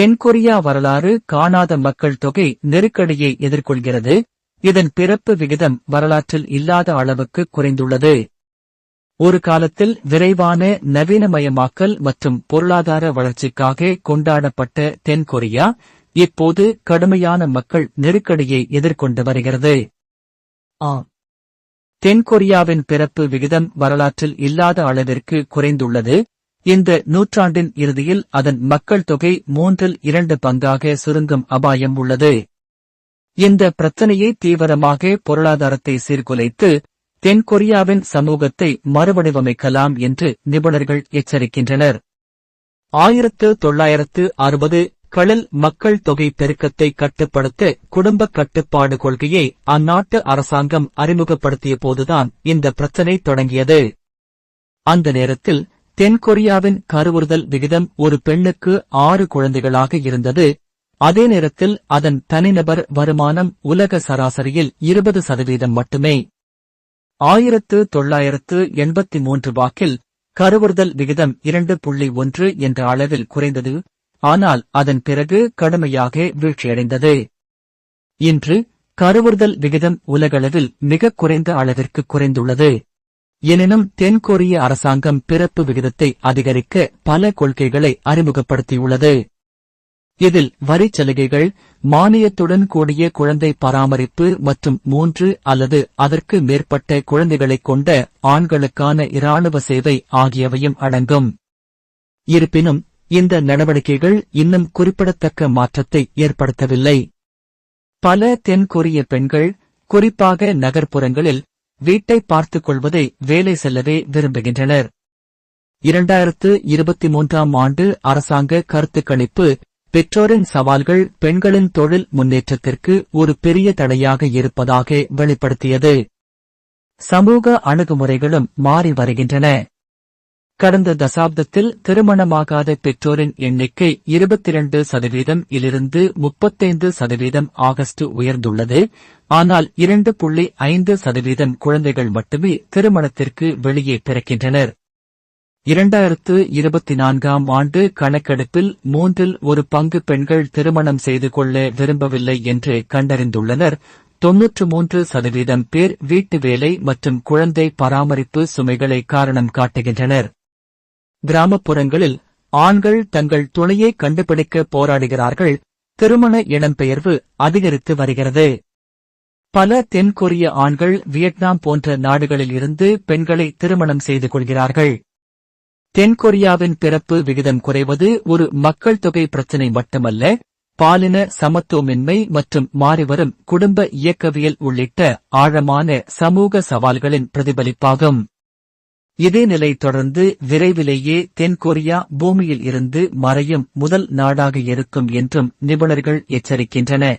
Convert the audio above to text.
தென்கொரியா வரலாறு காணாத மக்கள் தொகை நெருக்கடியை எதிர்கொள்கிறது. இதன் பிறப்பு விகிதம் வரலாற்றில் இல்லாத அளவுக்கு குறைந்துள்ளது. ஒரு காலத்தில் விரைவான நவீனமயமாக்கல் மற்றும் பொருளாதார வளர்ச்சிக்காக கொண்டாடப்பட்ட தென்கொரியா இப்போது கடுமையான மக்கள் நெருக்கடியை எதிர்கொண்டு வருகிறது. தென்கொரியாவின் பிறப்பு விகிதம் வரலாற்றில் இல்லாத அளவிற்கு குறைந்துள்ளது. இந்த நூற்றாண்டின் இறுதியில் அதன் மக்கள் தொகை மூன்றில் இரண்டு பங்காக சுருங்கும் அபாயம் உள்ளது. இந்த பிரச்சனையை தீவிரமாக பொருளாதாரத்தை சீர்குலைத்து தென்கொரியாவின் சமூகத்தை மறுவடிவமைக்கலாம் என்று நிபுணர்கள் எச்சரிக்கின்றனர். ஆயிரத்து தொள்ளாயிரத்து அறுபது களில் மக்கள் தொகை பெருக்கத்தை கட்டுப்படுத்த குடும்ப கட்டுப்பாடு கொள்கையை அந்நாட்டு அரசாங்கம் அறிமுகப்படுத்திய போதுதான் இந்த பிரச்சனை தொடங்கியது. அந்த நேரத்தில் தென்கொரியாவின் கருவுறுதல் விகிதம் ஒரு பெண்ணுக்கு ஆறு குழந்தைகளாக இருந்தது. அதே நேரத்தில் அதன் தனிநபர் வருமானம் உலக சராசரியில் இருபது சதவீதம் மட்டுமே. ஆயிரத்து தொள்ளாயிரத்து எண்பத்தி மூன்று வாக்கில் கருவுறுதல் விகிதம் இரண்டு புள்ளி ஒன்று என்ற அளவில் குறைந்தது. ஆனால் அதன் பிறகு கடுமையாக வீழ்ச்சியடைந்தது. இன்று கருவுறுதல் விகிதம் உலகளவில் மிக குறைந்த அளவிற்கு குறைந்துள்ளது. எனினும் தென்கொரிய அரசாங்கம் பிறப்பு விகிதத்தை அதிகரிக்க பல கொள்கைகளை அறிமுகப்படுத்தியுள்ளது. இதில் வரிச் சலுகைகள் மானியத்துடன் கூடிய குழந்தை பராமரிப்பு மற்றும் மூன்று அல்லது அதற்கு மேற்பட்ட குழந்தைகளைக் கொண்ட ஆண்களுக்கான இராணுவ சேவை ஆகியவையும் அடங்கும். இருப்பினும் இந்த நடவடிக்கைகள் இன்னும் குறிப்பிடத்தக்க மாற்றத்தை ஏற்படுத்தவில்லை. பல தென்கொரிய பெண்கள் குறிப்பாக நகர்ப்புறங்களில் வீட்டை பார்த்துக் கொள்வதை வேலை செல்லவே விரும்புகின்றனர். இரண்டாயிரத்து இருபத்தி மூன்றாம் ஆண்டு அரசாங்க கருத்து கணிப்பு பெற்றோரின் சவால்கள் பெண்களின் தொழில் முன்னேற்றத்திற்கு ஒரு பெரிய தடையாக இருப்பதாக வெளிப்படுத்தியது. சமூக அணுகுமுறைகளும் மாறி வருகின்றன. கடந்த தசாப்தத்தில் திருமணமாகாத பெற்றோரின் எண்ணிக்கை இருபத்தி இரண்டு சதவீதம் இலிருந்து முப்பத்தைந்து சதவீதம் ஆகஸ்ட் உயர்ந்துள்ளது. ஆனால் இரண்டு புள்ளி ஐந்து சதவீதம் குழந்தைகள் மட்டுமே திருமணத்திற்கு வெளியே பிறக்கின்றனர். இரண்டாயிரத்து இருபத்தி நான்காம் ஆண்டு கணக்கெடுப்பில் மூன்றில் ஒரு பங்கு பெண்கள் திருமணம் செய்து கொள்ள விரும்பவில்லை என்று கண்டறிந்துள்ளனர். தொன்னூற்று மூன்று சதவீதம் பேர் வீட்டு வேலை மற்றும் குழந்தை பராமரிப்பு சுமைகளை காரணம் காட்டுகின்றனர். கிராமப்புறங்களில் ஆண்கள் தங்கள் துணையை கண்டுபிடிக்க போராடுகிறார்கள். திருமண இடம்பெயர்வு அதிகரித்து வருகிறது. பல தென்கொரிய ஆண்கள் வியட்நாம் போன்ற நாடுகளில் இருந்து பெண்களை திருமணம் செய்து கொள்கிறார்கள். தென்கொரியாவின் பிறப்பு விகிதம் குறைவது ஒரு மக்கள் தொகை பிரச்சினை மட்டுமல்ல பாலின சமத்துவமின்மை மற்றும் மாறிவரும் குடும்ப இயக்கவியல் உள்ளிட்ட ஆழமான சமூக சவால்களின் பிரதிபலிப்பாகும். இதே நிலை தொடர்ந்து விரைவிலேயே தென்கொரியா பூமியில் இருந்து மறையும் முதல் நாடாக இருக்கும் என்றும் நிபுணர்கள் எச்சரிக்கின்றனர்.